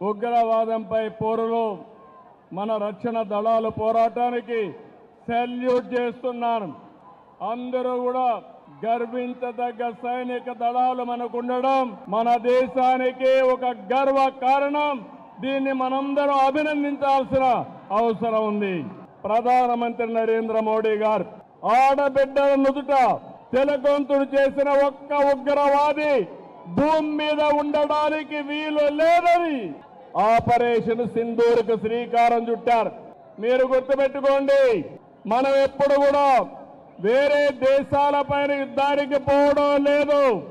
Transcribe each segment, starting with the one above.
ఉగ్రవాదంపై పోరులో మన రక్షణ దళాలు పోరాటానికి సెల్యూట్ చేస్తున్నారు. అందరూ కూడా గర్వించదగ్గ సైనిక దళాలు మనకు ఉండడం మన దేశానికి ఒక గర్వ కారణం. దీన్ని మనందరం అభినందించాల్సిన అవసరం ఉంది. ప్రధానమంత్రి నరేంద్ర మోడీ గారు ఆడబిడ్డల నుదుట తెలగొంతుడు చేసిన ఒక్క ఉగ్రవాది భూమి మీద ఉండడానికి వీలు లేదని ఆపరేషన్ సింధూర్కు శ్రీకారం చుట్టారు. మీరు గుర్తుపెట్టుకోండి మనం ఎప్పుడు కూడా వేరే దేశాలపైన యుద్ధానికి పోవడం లేదు.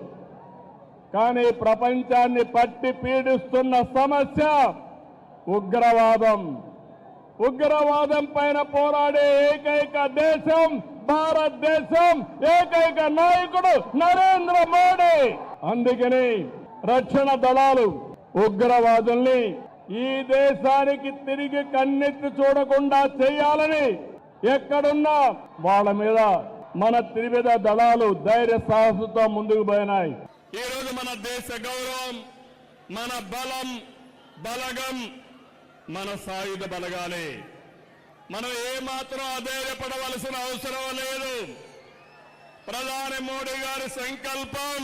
కానీ ప్రపంచాన్ని పట్టి పీడిస్తున్న సమస్య ఉగ్రవాదం. ఉగ్రవాదం పైన పోరాడే ఏకైక దేశం భారతదేశం ఏకైక నాయకుడు నరేంద్ర మోడీ. అందుకని రక్షణ దళాలు ఉగ్రవాదుల్ని ఈ దేశానికి తిరిగి కన్నెత్తి చూడకుండా చేయాలని ఎక్కడున్నా వాళ్ళ మీద మన త్రివిధ దళాలు ధైర్య సాహసంతో ముందుకు పోయినాయి. ఈరోజు రోజు మన దేశ గౌరవం మన బలం బలగం మన సాయుధ బలగాలే. మనం ఏమాత్రం అధైర్యపడవలసిన అవసరం లేదు. ప్రధాని మోడీ గారి సంకల్పం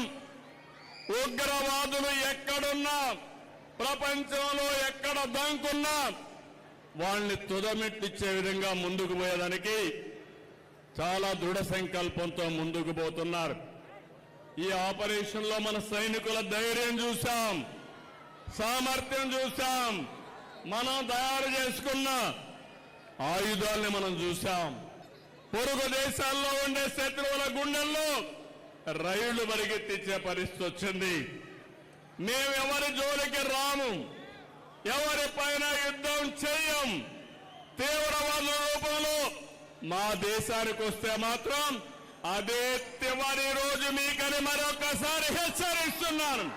ఉగ్రవాదులు ఎక్కడున్నా ప్రపంచంలో ఎక్కడ దాంకున్నా వాళ్ళని తుదమెట్టిచ్చే విధంగా ముందుకు పోయేదానికి చాలా దృఢ సంకల్పంతో ముందుకు పోతున్నారు. ఈ ఆపరేషన్లో మన సైనికుల ధైర్యం చూశాం సామర్థ్యం చూశాం మనం తయారు చేసుకున్న ఆయుధాల్ని మనం చూశాం. పొరుగు దేశాల్లో ఉండే శత్రువుల గుండెల్లో రైళ్ళు పరిగెత్తించే పరిస్థితి వచ్చింది. మేము ఎవరి రాము. ఎవరి పైన యుద్ధం చేయం. తీవ్రవాద రూపంలో మా దేశానికి వస్తే మాత్రం అదే తివారి రోజు మీకని మరొకసారి హెచ్చరిస్తున్నాను.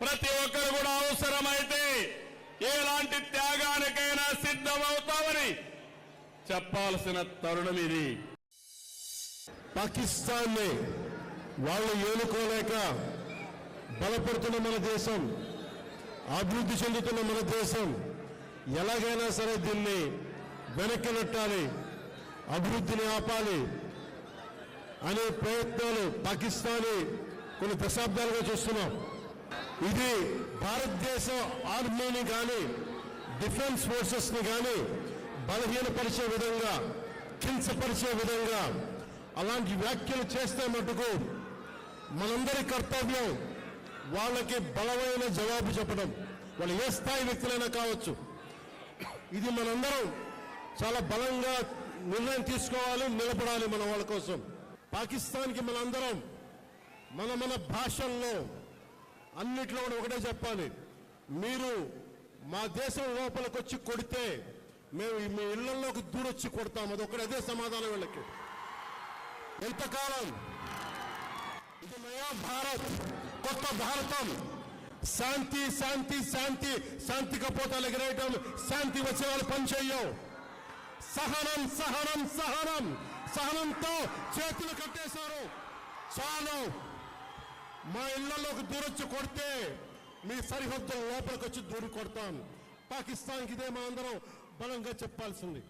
ప్రతి ఒక్కరు కూడా అవసరమైతే ఎలాంటి త్యాగానికైనా సిద్ధమవుతామని చెప్పాల్సిన తరుణం ఇది. పాకిస్తాన్ని వాళ్ళు ఏలుకోలేక బలపడుతున్న మన దేశం అభివృద్ధి చెందుతున్న మన దేశం ఎలాగైనా సరే దీన్ని వెనక్కి నెట్టాలి అభివృద్ధిని ఆపాలి అనే ప్రయత్నాలు పాకిస్తానీ కొన్ని దశాబ్దాలుగా చూస్తున్నాం. ఇది భారతదేశ ఆర్మీని కానీ డిఫెన్స్ ఫోర్సెస్ని కానీ బలహీనపరిచే విధంగా కించపరిచే విధంగా అలాంటి వ్యాఖ్యలు చేస్తే మటుకు మనందరి కర్తవ్యం వాళ్ళకి బలమైన జవాబు చెప్పడం వాళ్ళు ఏ స్థాయి వ్యక్తులైనా కావచ్చు. ఇది మనందరం చాలా బలంగా నిర్ణయం తీసుకోవాలి నిలబడాలి మన వాళ్ళ కోసం. పాకిస్తాన్కి మనందరం మన మన భాషల్లో అన్నిట్లో కూడా ఒకటే చెప్పాలి. మీరు మా దేశం లోపలికి వచ్చి కొడితే మేము మీ ఇళ్ళలోకి దూరొచ్చి కొడతాం. అది ఒకటి అదే సమాధానం వీళ్ళకి. ఎంతకాలం? ఇది నయా భారత్. కొత్త భారతం. శాంతి శాంతి శాంతి శాంతి కపోతాలు ఎగరేయటం శాంతి వచ్చే వాళ్ళు పనిచేయం సహనం సహనం సహనం సహనంతో చేతులు కట్టేశారు. చాలు. మా ఇళ్ళలోకి దూరొచ్చి కొడితే మీ సరిహద్దుల లోపలికి వచ్చి దూరి కొడతాం పాకిస్తాన్కి ఇదే మా అందరం బలంగా చెప్పాల్సింది.